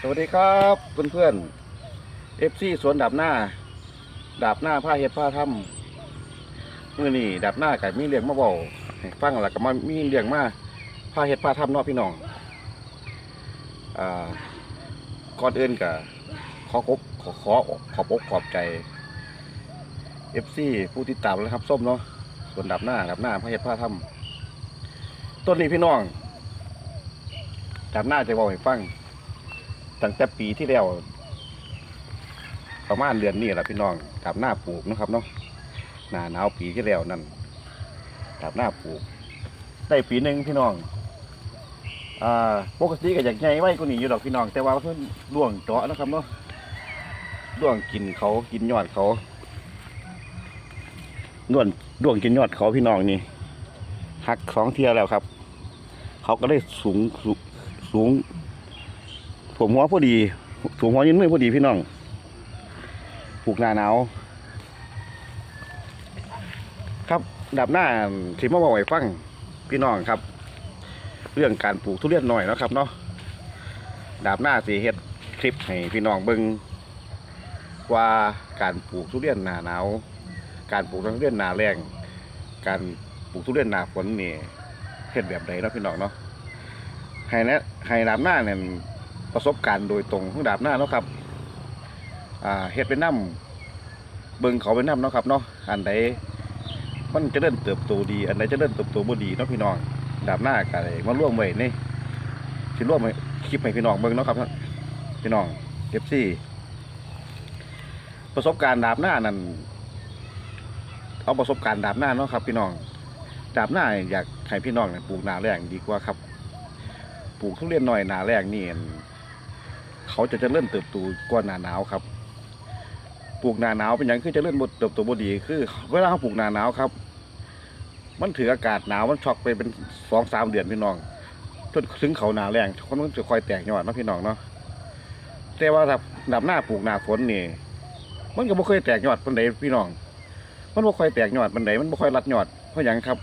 สวัสดีครับเพื่อนเพื่อนเอฟซีสวนดาบหน้าดาบหน้าผ้าเฮ็ดผ้าทำเมื่อนี่ดาบหน้ากับมีเลี้ยงมาเบาให้ฟังแล้วก็มามีเลี้ยงมาผ้าเฮ็ดผ้าทำเนาะพี่น้องอ่าก่อนอื่นกับขอกบขอขอขอบอกขอบใจเอฟซีผู้ติดตามแล้วครับส้มเนาะส่วนดาบหน้าดาบหน้าผ้าเฮ็ดผ้าทำต้นนี้พี่น้องดาบหน้าจะบอกให้ฟัง ตั้งแต่ปีที่แล้วประมาณเดือนนี้แหละพี่น้องกับหน้าปลูกนะครับเนาะหน้าหนาวปีที่แล้วนั่นกับหน้าปลูก ได้ปีหนึ่งพี่น้องอ่าปกติก็อยากใหญ่ไว้ก็หนีอยู่ดอกพี่น้อง แต่ว่าเพิ่นล่วงเจาะนะครับเนาะล่วงกินเขากินยอดเขาล่วงล่วงกินยอดเขาพี่น้องนี่หักสองเทียแล้วครับ เขาก็ได้สูงสูง สูงผมหัวพอดีสูงหัวยืนมือพอดีพี่น้องปลูกหนาหนาวครับดับหน้าที่มาบอกไว้ฟังพี่น้องครับ เรื่องการปลูกทุเรียนหน่อยนะครับเนาะดับหน้าสีเฮ็ดคลิปให้พี่น้องเบิ่งว่าการปลูกทุเรียนหนาหนาว การปลูกทุเรียนหนาแรงการปลูกทุเรียนหนาฝนนี่เฮ็ดแบบใดเนะพี่น้องเนาะให้แนะให้ดับหน้าเนี่ย ประสบการณ์โดยตรงของดาบหน้าเนาะครับอ่าเฮ็ดเป็นน้ำเบิ่งเขาเป็นน้ำเนาะครับเนาะอันใดมันจะเริ่มเติบโตดี อันใดจะเริ่มเติบโตบ่ดีเนาะพี่น้องดาบหน้าก็เลยมาร่วมไว้นี่สิร่วมไว้คลิปให้พี่น้องเบิ่งเนาะครับพี่น้องเก็บซี่ประสบการณ์ดาบหน้านั่นเอาประสบการณ์ดาบหน้าเนาะครับ พี่น้องดาบหน้าอยากให้พี่น้องเนี่ยปลูกนาแรงดีกว่าครับ ปลูกทุเรียนหน่อยนาแรกนี่อั่น เขาจะเจริ่มเติบโตกว่าหนาหนาวครับ ปลูกหนาหนาวเป็นอย่างคือจะเริ่มเติบโตบดีคือ เวลาเขาปลูกหนาหนาวครับ มันถืออากาศหนาวมันช็อกไปเป็นสองสามเดือนพี่น้องจนถึงเขาหนาแรงเขามันจะคอยแตกยอดนะพี่น้องเนาะแต่ว่าถ้าดับหน้าปลูกหนาฝนนี่มันก็บ่เคยแตกยอดปันใดพี่น้อง มันบ่ค่อยแตกยอดปันใดมันบ่ค่อยรัดยอดเพราะหยังครับ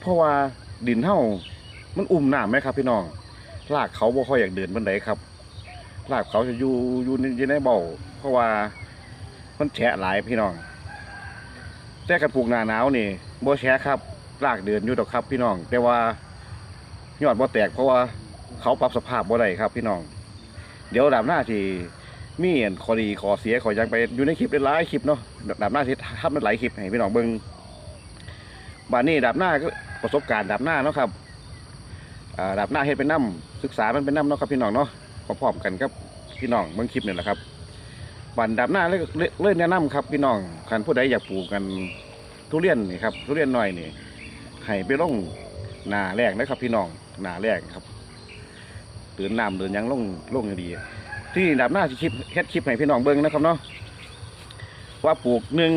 เพราะว่าดินเฮามันอุ่มน้ำไหมครับ พี่น้องรากเขาบ่ค่อยอยากเดินบันไดครับ รากเขาจะอยู่อยู่ในอยู่ในเบาเพราะว่ามันแฉะหลายพี่น้อง แต่กันปลูกหนาหนาวนี่บ่แฉะครับรากเดินอยู่ดอกครับ พี่น้อง แต่ว่ายอดบ่แตกเพราะว่าเขาปรับสภาพบ่ได้ครับ พี่น้อง เดี๋ยวดาบหน้าที่มีอันขอดีขอเสียขอยังไปอยู่ในคลิปหลายๆคลิปเนาะดาบหน้าที่ทำหลายคลิปให้พี่น้องเบิ่งบ้านนี้ดาบหน้าก็ประสบการณ์ดาบหน้าเนาะครับอ่าดับหน้าเฮ็ดเป็นน้ำศึกษามันเป็นน้ำเนาะครับพี่น้องเนาะ พร้อมๆกันครับพี่น้องเบิ่งคลิปนี่แหละครับบันดับหน้าเลยเลยเลยแนะนำครับพี่น้องคันผู้ใดอยากปลูกกันทุเรียนนี่ครับทุเรียนหน่อยนี่ให้ไปลงหนาแรกนะครับ พี่น้องหนาแรกครับเดินน้ำเดินยังลงลงให้ดี ที่ดับหน้าสิคลิปเฮ็ดคลิปให้พี่น้องเบิ่งนะครับเนาะว่าปลูกหนึ่ง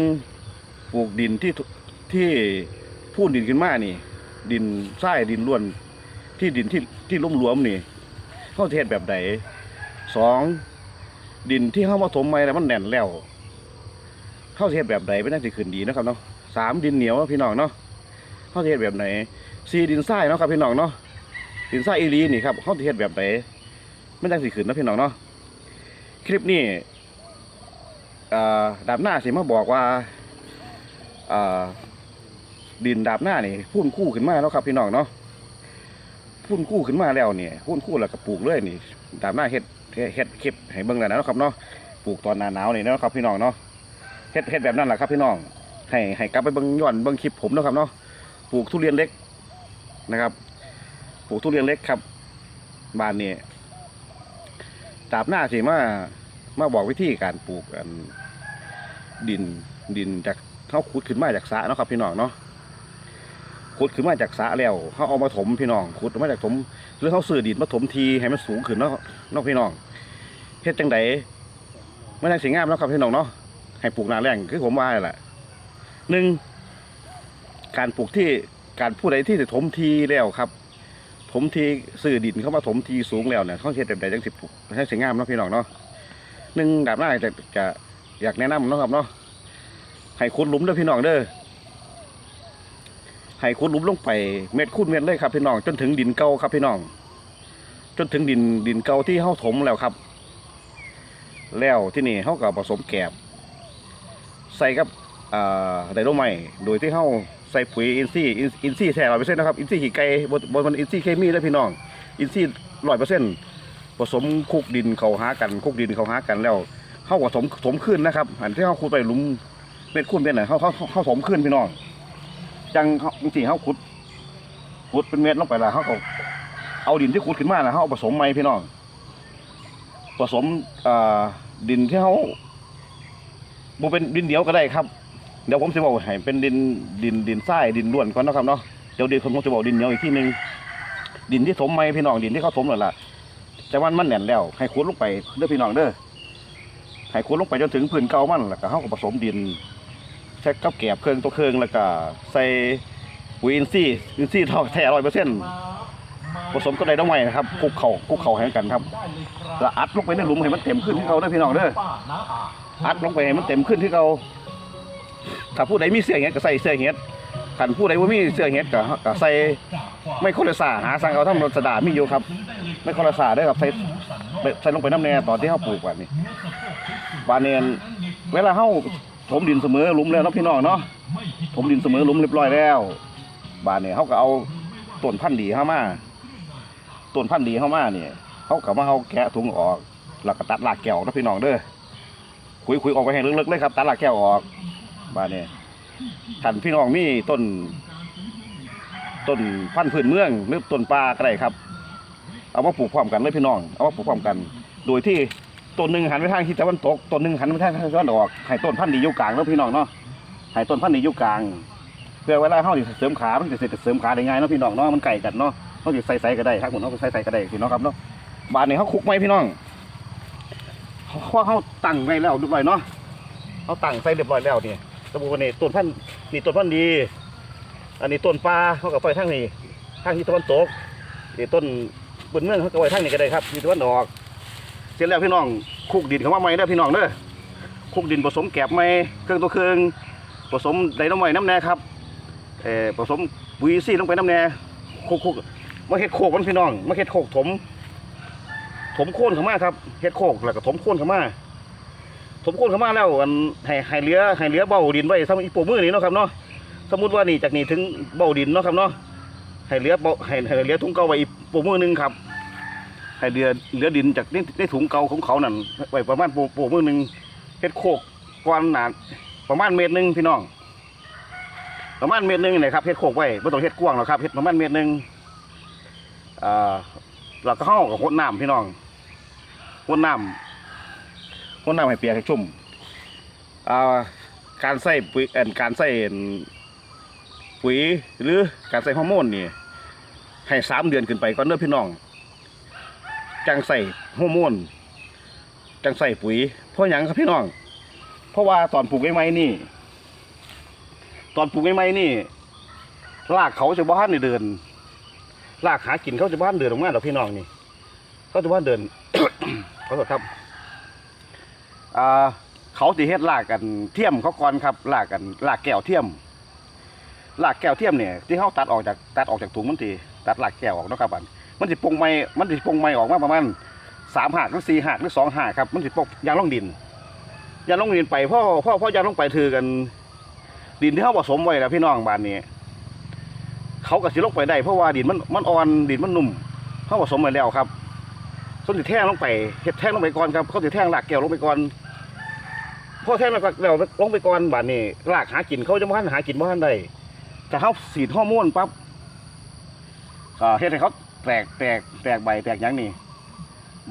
ปลูกดินที่ที่พูนดินขึ้นมานี่ ดินทรายดินล้วน ที่ดินที่ที่ลุ่มหลวมนี่ เขาสิเทศแบบใดสองดินที่เขามาถมไว้แล้วมันแน่นแล้วเขาสิเทศแบบใดไม่น่าจะขึ้นดีนะครับเนาะสามดินเหนียวนะพี่น้องเนาะเขาสิเทศแบบไหนสี่ดินทรายเนาะครับพี่น้องเนาะดินทรายอีหลีนี่ครับเขาสิเทศแบบไหนไม่น่าสิขึ้นนะพี่น้องเนาะคลิปนี้ดาบหน้าสิมาบอกว่าอ่าดินดาบหน้านี่พุ่นคู่ขึ้นมาแล้วครับพี่น้องเนาะ พุ่นกู้ขึ้นมาแล้วเนี่ยพุ่นกู้แล้วก็ปลูกเลยนี่ตามหน้าเฮ็ดเฮ็ดเฮ็ดคลิปให้เบิ่งแล้วนะครับเนาะปลูกตอนหนาหนาวนี่นะครับพี่น้องเนาะเฮ็ดเฮ็ดแบบนั้นแหละครับพี่น้องให้ให้กลับไปเบิ่งย้อนเบิ่งคลิปผมนะครับเนาะปลูกทุเรียนเล็กนะครับปลูกทุเรียนเล็กครับบ้านนี้ตามหน้าสิมามาบอกวิธีการปลูกดินดินจากเขาขุดขึ้นมาจากสระเนาะครับพี่น้องเนาะ ขุดขึ้นมาจากสระแล้วเขาเอามาถมพี่น้องขุดมาจากถมหรือเขาซื้อดินมาถมทีให้มันสูงขึ้นเนาะเนาะพี่น้องเฮ็ดจังไดไม่ได้สีงามเนาะครับพี่น้องเนาะให้ปลูกนาแรงคือผมว่าแหละหนึ่งการปลูกที่การผู้ใดที่จะถมทีแล้วครับถมทีซื้อดินเข้ามาถมทีสูงแล้วเนี่ยเขาเฮ็ดแบบใดจังสิปลูกให้สีงามเนาะพี่น้องเนาะหนึ่งดาบหน้าจะจะอยากแนะนำเนาะครับเนาะให้ขุดหลุมเด้อพี่น้องเด้อ ให้ขุดลุมลงไปเม็ดคูณเม็ดเลยครับพี่น้อง จนถึงดินเก่าครับพี่น้อง จนถึงดินดินเก่าที่เฮาถมแล้วครับ แล้วที่นี่เฮาก็ผสมแกบ ใส่กับอ่าไดโนไม้โดยที่เฮาใส่ปุ๋ยอินทรีย์อินอินทรีย์แท้ร้อยเปอร์เซ็นต์นะครับอินทรีย์ขี้ไก่บนบนมันอินทรีย์เคมีเด้อพี่น้องอินทรีย์ร้อยเปอร์เซ็นต์ผสมคุกดินเขาหากันคุกดินเขาหากันแล้วเฮาก็ถมถมขึ้นนะครับอันที่เฮาขุดไปลุมเม็ดคูณเม็ดน่ะเฮาเฮาเฮาถมขึ้นพี่น้อง จังเฮาจริงๆเฮาขุดขุดเป็นเม็ดลงไปแล้วเฮาก็เอาดินที่ขุดขึ้นมาแล้วเฮาเอาผสมใหม่พี่น้องผสมดินที่เขาบ่เป็นดินเดียวก็ได้ครับเดี๋ยวผมจะบอกให้เป็นดินดินดินทรายดินล้วนก่อนนะครับเนาะเดี๋ยวดินผมจะบอกดินเหนียวอีกที่หนึ่งดินที่ถมไม่พี่น้องดินที่เขาถมนั่นล่ะจะวันมันแน่นแล้ว ให้ขุดลงไปเด้อพี่น้องเด้อให้ขุดลงไปจนถึงพื้นเก่ามันแล้วก็เขาก็ผสมดิน ใช้กับแกบเครื่องตัวเครื่องแล้วก็ใส่ปุ๋ยอินทรีย์อินทรีย์ทองแท้ร้อยเปอร์เซ็นต์ผสมก็ได้ต้องไว้นะครับคุกเข่าคุกเข่าให้กันครับแล้วอัดลงไปในหลุมให้มันเต็มขึ้นที่เขาเด้อพี่น้องเด้ออัดลงไปให้มันเต็มขึ้นที่เขาถ้าผู้ใดมีเสื้อเห็ดก็ใส่เสื้อเห็ดขันผู้ใดว่ามีเสื้อเห็ดก็ก็ใส่ไม่โคเลสาหาสั่งเอาทั้งรสดามีอยู่ครับ ไม่โคเลสาได้ครับใส่ใส่ลงไปน้ำแน่ตอนที่เขาปลูกแบบนี้บานเนนเวลาเขา ถมดินเสมอหลุมแล้วนะพี่น้องเนาะถมดินเสมอหลุมเรียบร้อยแล้ว บานเนี่ยเขาก็เอาต้นพันธุ์ดีเข้ามาต้นพันธุ์ดีเข้ามาเนี่ยเขากลับมาเขาแกะถุงออกแล้วก็ตัดรากแก้วนะพี่น้องเด้อคุยคุยออกไปให้ลึกๆเลยครับตัดรากแก้วออกบ้านเนี้ท่านพี่น้องมีต้นต้นพันธุ์พื้นเมืองหรือต้นปลาก็ได้ครับ เอามาปลูกพร้อมกันเลยพี่น้อง เอามาปลูกพร้อมกัน โดยที่ ต้นหนึ่งหันไปทางทิศตะวันตกต้นหนึ่งหันไปทางทิศตะวันออกให้ต้นพันธุ์ดีอยู่กลางเนาะพี่น้องเนาะให้ต้นพันธุ์ดีอยู่กลาง เพื่อเวลาเขาสิเสริมขามันจะเสริมขาได้ง่ายเนาะพี่น้องเนาะมันไก่กันเนาะเขาจะใส่ใส่ก็ได้ครับผมเขาใส่ใส่ก็ได้พี่น้องครับเนาะบานนี้เขาคุกไหมพี่น้องเพราเขาตั้งไว้แล้วเรียบร้อยเนาะเขาตั้งใส่เรียบร้อยแล้วเนี่สมมติว่านี่ต้นพันธุ์นี่ต้นพันธุ์ดี อันนี้ต้นปลาเขาก็ไปทางนี้ทางที่ตะวันตกนี่ต้นบนเมืองเขาก็ไปทางนี้ก็ได้ครับที่ตะวันออก เสร็จแล้วพี่น้องคุกดินเขามาใหม่เด้พี่น้องเด้อคุกดินผสมแกบใหม่เครื่องตัวเครื่องผสมไดโนใหม่น้ำแน่ครับเอ่อผสมปุ๋ยซีลงไปน้ำแน่คุกคุกมาเฮ็ดโคกมันพี่น้องมาเฮ็ดโคกถม ถมโค่นเข้ามาครับเฮ็ดโคกแล้วก็ถมโค่นเข้ามาถมโค่นเข้ามาแล้วอันให้ให้เลือให้เลือเบาดินไว้สำหรับอีโปมือนี่เนาะครับเนาะสมมุติว่านี่จากนี่ถึงเบาดินเนาะครับเนาะให้เลือเบาให้ให้เลือถุงเก่าไว้อีโปมือหนึงครับ ให้เหลือเหลือดินจากในในถุงเก่าของเขานั่นไว้ประมาณโปโปมือหนึ่งเฮ็ดโคกกว้างหนาประมาณเมตรหนึ่งพี่น้อง ประมาณเมตรหนึงนี่แหละครับเฮ็ดโคกไว้ไม่ต้องเฮ็ดกว้างหรอกครับเฮ็ดประมาณเมตรหนึ่งอ่าแล้วก็ห้ากับหดน้ำพี่น้องหดน้ำหดน้ำให้เปียกให้ชุ่มอ่าการใส่ปุ๋ยเอ่อการใส่ปุ๋ยหรือการใส่ฮอร์โมนนี่ให้สามเดือนขึ้นไปก่อนเด้อพี่น้อง จังใส่ฮอร์โมนจังใส่ปุ๋ย เพราะหยังครับพี่น้อง เพราะว่าตอนปลูกใหม่ๆนี่ ตอนปลูกใหม่ๆนี่รากเขาจะบ้านเดินลากหากินเขาจะบ้านเดินออกมาดอพี่น้องนี่เขาจะบ้านเดินขอโทษครับเขาตีเฮ็ดลากกันเทียมเขาก่อนครับลากกันลากแก้วเทียมลากแก้วเทียมเนี่ยที่เขาตัดออกจากตัดออกจากถุงมันทีตัดลากแก้วออกนะครับอัน มันสิปงไม้มันสิปงไม้ออกมาประมาณสามหักหรือสี่หักหรือสองหักครับมันสิปกยางล่องดินยางล่องดินไปพ่อพ่อพ่อยางล่องไปถือกัน ดินที่เขาผสมไว้แล้วพี่น้องบ้านนี้ เขาก็สิลงไปได้เพราะว่าดินมันมันอ่อนดินมันนุ่มเขาผสมไปแล้วครับเขาสิแท่งลงไปเฮ็ดแท่งลงไปก่อนครับเขาสิแท่งหลากแก้วลงไปก่อนพอแท่งแล้วก็แล้วลงไปก่อนบ้าดนี้รากหากินเขาจะมาหากินบ่ทันได้แต่เขาสีดฮอร์โมนปั๊บเฮ็ดให้เขา แตกแตกแตกใบแตกหยังนี่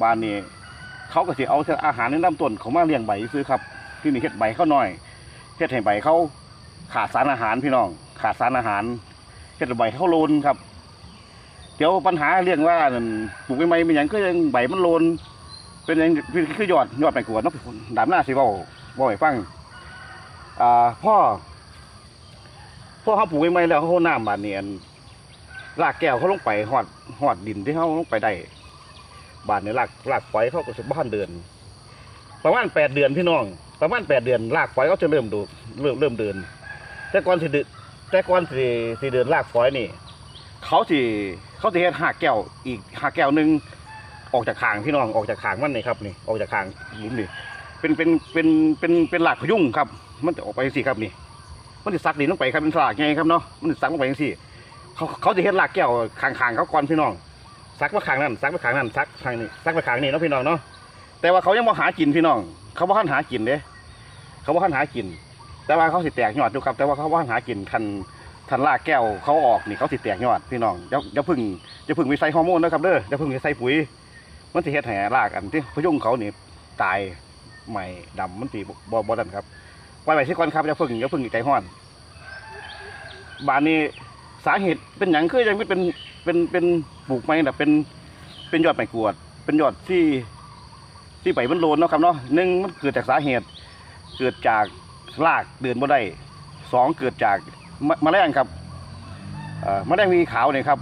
บ้านนี้เขาก็สิเอาอาหารในลำต้นเขามาเลี้ยงใบซื้อครับ ที่นี่เฮ็ดใบเขาน้อยเฮ็ดให้ใบเขาขาดสารอาหารพี่น้อง ขาดสารอาหารเฮ็ดให้ใบเขาโลนครับ เดี๋ยวปัญหาเรื่องว่านั่นปลูกใหม่เป็นหยังก็ยังใบมันโลน เป็นหยังคือยอดยอดไปกวดเนาะดามหน้าสิเว้าเว้าให้ฟังอ่าพ่อพ่อเขาปลูกใหม่แล้วเขาโหน้ำบาดเนียน รากแก้วเขาลงไปหอดหอดดินที่เขาลงไปได้บาดเนี่ยรากรากฝอยเขาก็จะบ้านเดือนประมาณแปดเดือนพี่น้อง ประมาณแปดเดือนรากฝอยเขาจะเริ่มดูเริ่มเริ่มเดิน แต่ก่อนสิเดินแต่ก่อนสิสิเดินรากฝอยนี่ เขาสิเขาสิเฮ็ดหากแก้วอีกหากแก้วหนึ่งออกจากขางพี่น้องออกจากขางมันนี่ครับนี่ออกจากขางหลุมนี่เป็นเป็นเป็นเป็นเป็นหลากพยุงครับ มันจะออกไปสิครับนี่ มันจะซักดินลงไปครับเป็นสลากไงครับเนาะมันจะซักลงไปจังซี่ เขาเขาจะเฮ็ดหลากแก้วขางขางๆเขาก่อนพี่น้องซักมาขางนั้นซักมาขางนั้นซักขางนี้ซักมาขางนี้เนาะพี่น้องเนาะแต่ว่าเขายังบ่หากินพี่น้อง เขาบ่ทันหากินเด้เขาบ่ทันหากิน แต่ว่าเขาสิแตกยอดอยู่ครับ แต่ว่าเขาบ่ทันหากินคันทันลากแก้วเขาออกนี่เขาสิแตกยอดพี่น้องอย่าอย่าพึ่งอย่าพึ่งไปใส่ฮอร์โมนนะครับเด้ออย่าพึ่งไปใส่ปุ๋ย มันสิเฮ็ดให้รากอันที่พยุงเขานี่ตายใหม่ดำมันสิบ่บ่ดันครับปล่อยไว้สิก่อนครับอย่าพึ่งอย่าเพึ่งใจร้อน บานนี้ สาเหตุเป็นอย่างคือยังไม่เป็นเป็นเป็นปลูกไม้แต่เป็นเป็นยอดไม้กวด เป็นยอดที่ที่ใบมันโลนเนาะครับเนาะหนึ่งมันเกิดจากสาเหตุ เกิดจากรากเดินบ่ได้สองเกิดจากมแมลงครับเอ่อแมลงวีขาวเนี่ยครับ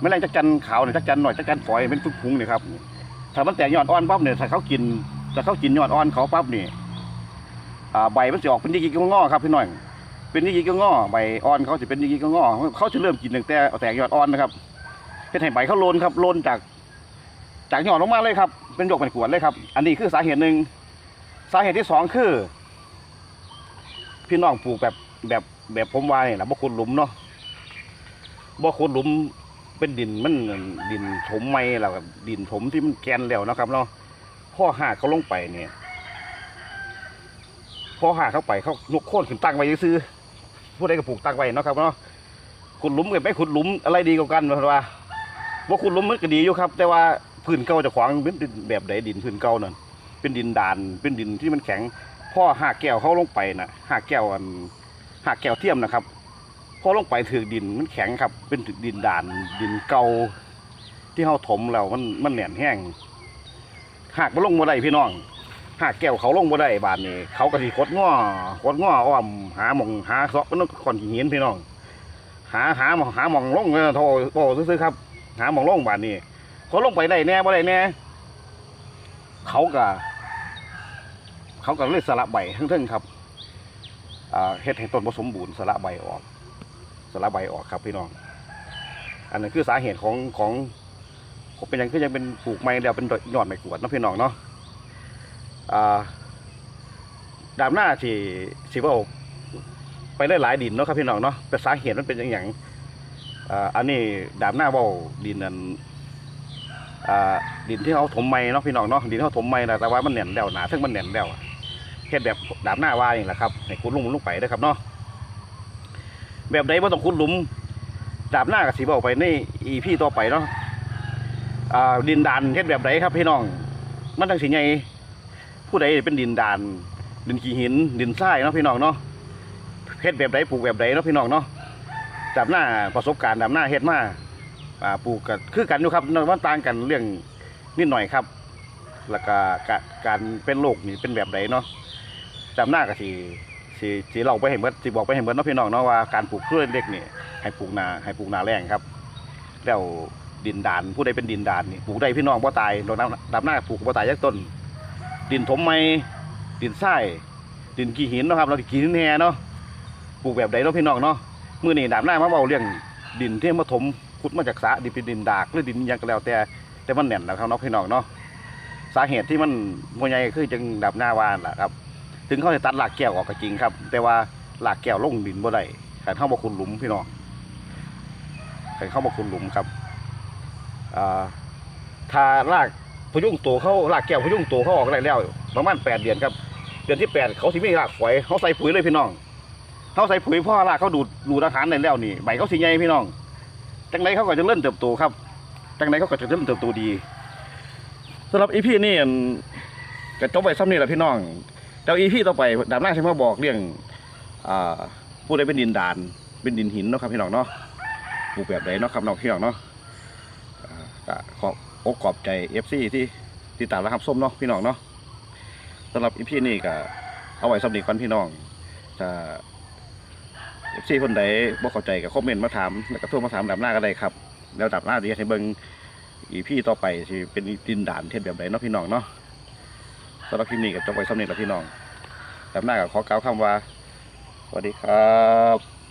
แมลงจักจันขาวเนี่ยจักจันหน่อยจักจันฝอยเป็นฟุ้งๆเนี่ยครับถ้ามันแตกยอดอ่อนปั๊บเนี่ยถ้าเขากินถ้าเขากินยอดอ่อนเขาปั๊บเนี่อ่าใบมันจะออกเป็นยิกๆงอครับพี่น้อย เป็นยี่ก็งอใบอ่อนเขาจะเป็นยี่ก็งอเขาจะเริ่มกินตั้งแต่แตกยอดอ่อนนะครับเฮ็ดให้ใบเขาโลนครับโลนจากจากยอดลงมาเลยครับ เป็นหยกเป็นขวดเลยครับ อันนี้คือสาเหตุหนึ่งสาเหตุที่สองคือ พี่น้องปลูกแบบแบบแบบผมว่าเนี่ยนะบ่ขุดหลุมเนาะบ่ขุดหลุมเป็นดินมันดินถมไม่แล้วก็ดินถมที่มันแกนแล้วนะครับเนาะพ่อหาเขาลงไปเนี่ยพอหาเข้าไปเขายกโค่นขึ้นตั้งไว้ซื้อ ผู้ใดก็ปลูกตั้งไว้เนาะครับเนาะขุดหลุมกับไม่ขุดหลุมอะไรดีกว่ากันเพราะว่าว่าขุดหลุมมันก็ดีอยู่ครับ แต่ว่าพื้นเก่าจะขวางเป็นดินแบบใดดินพื้นเก่านั่นเป็นดินดานเป็นดินที่มันแข็งพ่อหากแก้วเขาลงไปนะหากแก้วอันหากแก้วเทียมนะครับพอลงไปถือดินมันแข็งครับ เป็นดินด่านดินเก่าที่เขาถมแล้วมันมันแหน่นแห้งหากมันลงมาได้พี่น้อง หากแก้วเขาลงบ่ได้บานนี้เขาก็สิคดง้อคดง้ออ้อมหาหมองหาซอกมันก่อนหินพี่น้อง หาหาหมองหาหมองลงเออโทรโอ้ซื้อๆครับ หาหมองลงบานนี้เขาลงไปได้แน่บ่ได้แน่เขาก็เขาก็เลยสละใบทั้งทึ่งๆครับอ่าเฮ็ดให้ต้นผสมบูรณ์สละใบออก สละใบออกครับพี่น้อง อันนั้นคือสาเหตุของของของเป็นอย่างคือยังเป็นปลูกไม้แล้วเป็นยอดไม้กวดนะพี่น้องเนาะ ดามหน้าที่สิว่าไปได้หลายดินเนาะครับพี่น้องเนาะแต่สาเหตุมันเป็นอย่างอย่างอ,อันนี้ดามหน้าเว่าดินนั้นอ่าดินที่เขาถมไม้เนาะพี่น้องเนาะดินที่เขาถมไม้นะแต่ว่ามันแน่นแล้วหนาซึ่งมันแน่นแล้วเฮ็ดแบบดามหน้าว่านี่แหละครับให้ขุดหลุมลงไปเด้ครับเนาะแบบใดว่าต้องขุดหลุมดามหน้ากับสีบอกไปในอีพี่ต่อไปเนาะดินดานเฮ็ดแบบใดครับพี่น้อง มันทั้งสิไง ผู้ใดเป็นดินดาน ดินขี้หิน ดินทรายเนาะพี่น้องเนาะเฮ็ดแบบใดปลูกแบบใดเนาะพี่น้องเนาะดับหน้าประสบการณ์ดับหน้าเฮ็ดมาอ่าปลูกกันคือกันอยู่ครับมันต่างกันเรื่องนิดหน่อยครับ แล้วก็กะการเป็นโรคนี่เป็นแบบใดเนาะดับหน้าก็สิสิสิเราไปเห็นเบิดสิบอกไปเห็นเบิดเนาะพี่น้องเนาะว่าการปลูกพืชเล็กนี่ให้ปลูกนาให้ปลูกนาแรงครับ แล้วดินดานผู้ใดเป็นดินดานนี่ปลูกได้พี่น้องบ่ตายโดนน้ำดับหน้าปลูกบ่ตายยักต้น ดินถมไม้ดินทรายดินขี้หินเนาะครับเราขี้หินแห่เนาะปลูกแบบใดเนาะพี่น้องเนาะมื้อนี้ดามหน้ามาเว้าเรื่องดินที่มาถมขุดมาจากสระดินเป็นดินดากหรือดินยังก็แล้วแต่แต่มันแน่นนะครับเนาะพี่น้องเนาะสาเหตุที่มันบ่ใหญ่คือจังดามหน้าวานแหละครับ ถึงเขาจะตัดรากแก้วออกก็จริงครับ แต่ว่ารากแก้วลงดินบ่ได้การเข้ามาขุดหลุมพี่น้องการเข้ามาขุดหลุมครับอ่าถ้าราก พยุงตัวเขาลากแก้วพยุงตัวเขาออกได้แล้วประมาณแปดเดือนครับเดือนที่แปดเขาสิมีรากฝอยเขาใส่ปุ๋ยเลยพี่น้องเขาใส่ปุ๋ยเพ่อรากเขาดูดดูดอาหารได้แล้วนี่ใบเขาสิใหญ่พี่น้องจังไรเขาก็จะเริ่มเติบโตครับจังไรเขาก็จะเริ่มเติบโตดีสำหรับอีพี่นี่ก็จบไปซ้ำนี่แหละพี่น้องแต่อีพี่ต่อไปดาบหน้าใช่มาบอกเรื่องอผู้ใดเป็นดินดาน เป็นดินหินเนาะครับพี่น้องเนาะปลูกแบบไหนเนาะครับน้องพี่น้องเนาะก็ขอ อกขอบใจ FC ที่ติดตามและรับส้มเนาะพี่น้องเนาะสำหรับอีพีนี้ก็เอาไว้สำหรับก่อนพี่น้องถ้า FC คนใดบ่เข้าใจก็คอมเมนต์มาถามแล้วก็โทรมาถามดับหน้าก็ได้ครับ แล้วดับหน้าจะให้เบิ่งอีพีต่อไปสิเป็นดินด่านเทียบบบใดเนาะพี่น้องเนาะสำหรับคลิปนี้ก็จบไว้สำหรับนี้แล้วพี่น้องดับหน้าก็ขอกล่าวคำว่าสวัสดีครับ